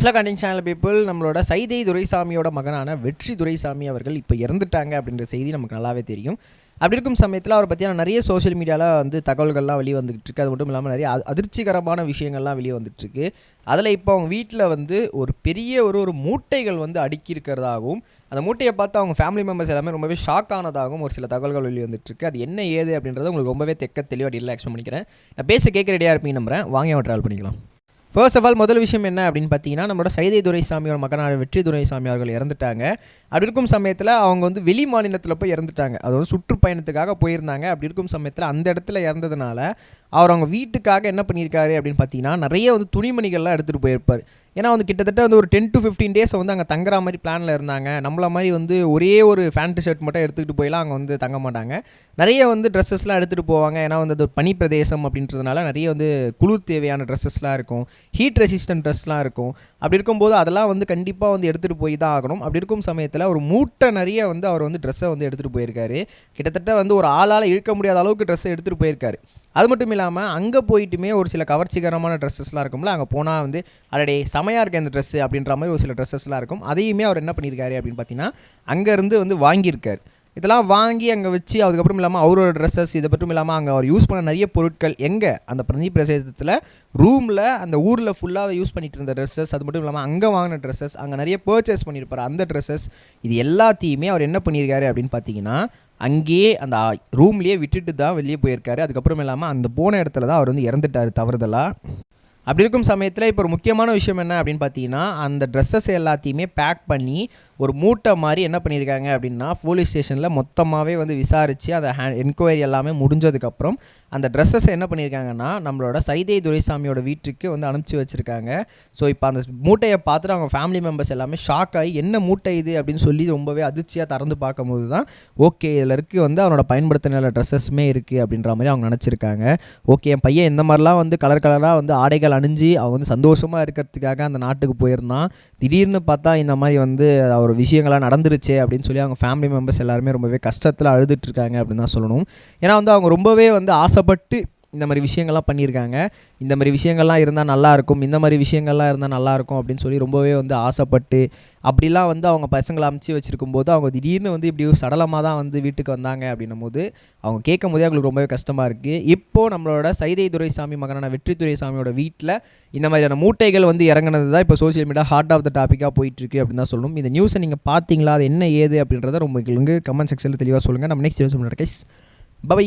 Hello கண்டிங் channel people நம்மளோட சைதை துரைசாமியோட மகனான வெற்றி துரைசாமி அவர்கள் இப்போ இறந்துட்டாங்க அப்படின்ற செய்தி நமக்கு நல்லாவே தெரியும். அப்படி இருக்கும் சமயத்தில் அவரை பற்றியான நிறைய சோஷியல் மீடியாவில் வந்து தகவல்கள்லாம் வெளியே வந்துகிட்டு இருக்கு. அது மட்டும் இல்லாமல் நிறைய அதிர்ச்சிகரமான விஷயங்கள்லாம் வெளியே வந்துட்டுருக்கு அதில் இப்போ அவங்க வீட்டில் வந்து ஒரு பெரிய ஒரு ஒரு மூட்டைகள் வந்து அடுக்கி இருக்கிறதாகவும் அந்த மூட்டையை பார்த்து அவங்க ஃபேமிலி மெம்பர்ஸ் எல்லாமே ரொம்பவே ஷாக் ஆனதாகவும் ஒரு சில தகவல்கள் வெளியே வந்துட்டுருக்கு அது என்ன ஏது அப்படின்றத உங்களுக்கு ரொம்பவே தெக்க தெளிவாக ரிலாக்ஸ் பண்ணிக்கிறேன். நான் பேச கேட்க ரெடியாக இருப்பீங்க நம்புறேன். வாங்கி அவன் ட்ராவல் பண்ணிக்கலாம். ஃபர்ஸ்ட் ஆஃப் ஆல் முதல் விஷயம் என்ன அப்படின்னு பார்த்தீங்கன்னா நம்மளோட சைதை துரைசாமியோட மகனான வெற்றி துரைசாமி அவர்கள் இறந்துட்டாங்க. அப்படி இருக்கும் சமயத்தில் அவங்க வந்து வெளி மாநிலத்தில் போய் இறந்துட்டாங்க. அது ஒரு சுற்றுப்பயணத்துக்காக போயிருந்தாங்க. அப்படி இருக்கும் சமயத்தில் அந்த இடத்துல இறந்ததுனால அவர் அவங்க வீட்டுக்காக என்ன பண்ணியிருக்காரு அப்படின்னு பார்த்தீங்கன்னா நிறைய வந்து துணிமணிகள்லாம் எடுத்துகிட்டு போயிருப்பார். ஏன்னா வந்து கிட்டத்தட்ட வந்து ஒரு டென் டு ஃபிஃப்டீன் டேஸ் வந்து அங்கே தங்குற மாதிரி பிளானில் இருந்தாங்க. நம்மள மாதிரி வந்து ஒரே ஒரு ஃபேண்ட் ஷர்ட் மட்டும் எடுத்துக்கிட்டு போயெல்லாம் அங்கே வந்து தங்க மாட்டாங்க. நிறைய வந்து ட்ரெஸ்ஸஸ்லாம் எடுத்துகிட்டு போவாங்க. ஏன்னா வந்து அது பனி பிரதேசம் அப்படின்றதுனால நிறைய வந்து குளிர் தேவையான ட்ரெஸ்ஸஸ்லாம் இருக்கும். ஹீட் ரெசிஸ்டன்ட் ட்ரெஸ்லாம் இருக்கும். அப்படி இருக்கும்போது அதெல்லாம் வந்து கண்டிப்பாக வந்து எடுத்துகிட்டு போய் தான் ஆகணும். அப்படி இருக்கும் சமயத்தில் ஒரு மூட்டை நிறைய வந்து அவர் வந்து ட்ரெஸ்ஸை வந்து எடுத்துகிட்டு போயிருக்காரு. கிட்டத்தட்ட வந்து ஒரு ஆளால் இழுக்க முடியாத அளவுக்கு ட்ரெஸ்ஸை எடுத்துகிட்டு போயிருக்காரு. அது மட்டும் இல்லாமல் அங்கே போயிட்டுமே ஒரு சில கவர்ச்சிகரமான ட்ரெஸ்ஸஸ்லாம் இருக்கும்ல அங்கே போனால் வந்து அடடே செமையாக இருக்க இந்த ட்ரெஸ்ஸு அப்படின்ற மாதிரி ஒரு சில ட்ரெஸ்ஸஸ்லாம் இருக்கும். அதையுமே அவர் என்ன பண்ணியிருக்காரு அப்படின்னு பார்த்தீங்கன்னா அங்கேருந்து வந்து வாங்கியிருக்காரு. இதெல்லாம் வாங்கி அங்கே வச்சு அதுக்கப்புறம் இல்லாமல் அவரோட ட்ரெஸ்ஸஸ் இது மட்டும் இல்லாமல் அங்கே அவர் யூஸ் பண்ண நிறைய பொருட்கள் எங்கே? அந்த பிரதி பிரதேசத்தில் ரூமில் அந்த ஊரில் ஃபுல்லாக யூஸ் பண்ணிட்டு இருந்த ட்ரெஸ்ஸஸ் அது மட்டும் இல்லாமல் அங்கே வாங்கின ட்ரெஸ்ஸஸ் அங்கே நிறைய பர்ச்சேஸ் பண்ணியிருப்பார் அந்த ட்ரெஸ்ஸஸ் இது எல்லாத்தையுமே அவர் என்ன பண்ணியிருக்காரு அப்படின்னு பார்த்தீங்கன்னா அங்கேயே அந்த ரூம்லேயே விட்டுட்டு தான் வெளியே போயிருக்காரு. அதுக்கப்புறம் இல்லாமல் அந்த போன இடத்துல தான் அவர் வந்து இறந்துட்டார் தவறுதலாக அப்படி இருக்கும் சமயத்தில் இப்போ ஒரு முக்கியமான விஷயம் என்ன அப்படின்னு பார்த்தீங்கன்னா அந்த ட்ரெஸ்ஸஸ் எல்லாத்தையுமே பேக் பண்ணி ஒரு மூட்டை மாதிரி என்ன பண்ணியிருக்காங்க அப்படின்னா போலீஸ் ஸ்டேஷனில் மொத்தமாகவே வந்து விசாரித்து அந்த ஹே என்கொயரி எல்லாமே முடிஞ்சதுக்கப்புறம் அந்த ட்ரெஸ்ஸஸ் என்ன பண்ணியிருக்காங்கன்னா நம்மளோட சைதை துரைசாமியோட வீட்டுக்கு வந்து அனுப்பிச்சி வச்சுருக்காங்க. ஸோ இப்போ அந்த மூட்டையை பார்த்துட்டு அவங்க ஃபேமிலி மெம்பர்ஸ் எல்லாமே ஷாக் ஆகி என்ன மூட்டை இது? அப்படின்னு சொல்லி ரொம்பவே அதிர்ச்சியாக திறந்து பார்க்கும்போது தான் ஓகே இதில் இருக்குது வந்து அவனோட பயன்படுத்தின ட்ரெஸ்ஸஸுமே இருக்குது அப்படின்ற மாதிரி அவங்க நினச்சிருக்காங்க. ஓகே என் பையன் இந்த மாதிரிலாம் வந்து கலர் கலராக வந்து ஆடைகள் அணிஞ்சு அவன் வந்து சந்தோஷமாக இருக்கிறதுக்காக அந்த நாட்டுக்கு போயிருந்தான் திடீர்னு பார்த்தா இந்த மாதிரி வந்து ஒரு விஷயங்கள்லாம் நடந்துருச்சே அப்படின்னு சொல்லி அவங்க ஃபேமிலி மெம்பர்ஸ் எல்லாருமே ரொம்பவே கஷ்டத்தில் அழுதுட்டு இருக்காங்க அப்படின்னு தான் சொல்லணும். ஏன்னா வந்து அவங்க ரொம்பவே வந்து ஆசைப்பட்டு இந்த மாதிரி விஷயங்கள்லாம் பண்ணியிருக்காங்க. இந்த மாதிரி விஷயங்கள்லாம் இருந்தால் நல்லாயிருக்கும். இந்த மாதிரி விஷயங்கள்லாம் இருந்தால் நல்லாயிருக்கும் அப்படின்னு சொல்லி ரொம்பவே வந்து ஆசைப்பட்டு அப்படிலாம் வந்து அவங்க பசங்களை அமுச்சு வச்சிருக்கும் போது அவங்க திடீர்னு வந்து இப்படி சடலமாக தான் வந்து வீட்டுக்கு வந்தாங்க அப்படின்னும் போது அவங்க கேட்கும் போதே அவங்களுக்கு ரொம்பவே கஷ்டமாக இருக்குது இப்போது நம்மளோட சைதை துரைசாமி மகனான வெற்றி துரைசாமியோட வீட்டில் இந்த மாதிரியான மூட்டைகள் வந்து இறங்குனது தான் இப்போ social media heart of the டாப்பிக்காக போயிட்டுருக்கு அப்படின்னு தான் சொல்லணும். இந்த நியூஸை நீங்கள் பார்த்தீங்களா அது என்ன ஏது அப்படின்றத உங்களுக்கு கமெண்ட் செக்ஷனில் தெளிவாக சொல்லுங்கள் நம்ம நெக்ஸ்ட் நியூஸ் பண்ணுற பை